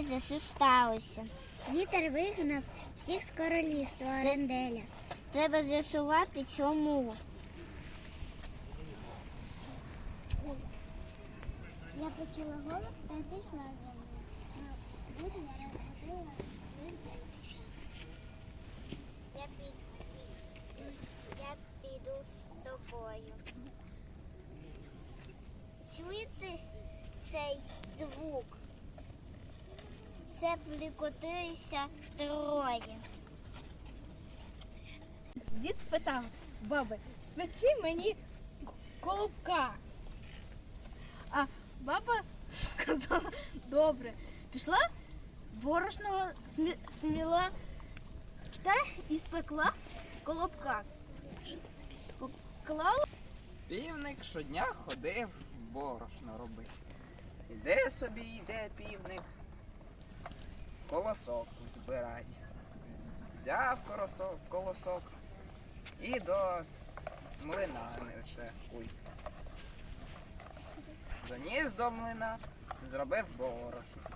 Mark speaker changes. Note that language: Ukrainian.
Speaker 1: що сталося?
Speaker 2: Вітер вигнав всіх з королівства Оренделя.
Speaker 1: Треба з'ясувати, чому.
Speaker 2: Я почула голос та пішла за ним. Я розходила.
Speaker 1: Я, під... я піду з тобою. Чуєте цей звук? Це прикотилися троє.
Speaker 3: Дід спитав баби, спечи мені колобка. А баба сказала, добре. Пішла борошного сміла та і спекла колобка. Поклала
Speaker 4: Півник щодня ходив борошно робити. Іде собі, йде півник. Колосок збирати. Взяв колосок, колосок і до млина несе. Ой. Заніс до млина, зробив борошно.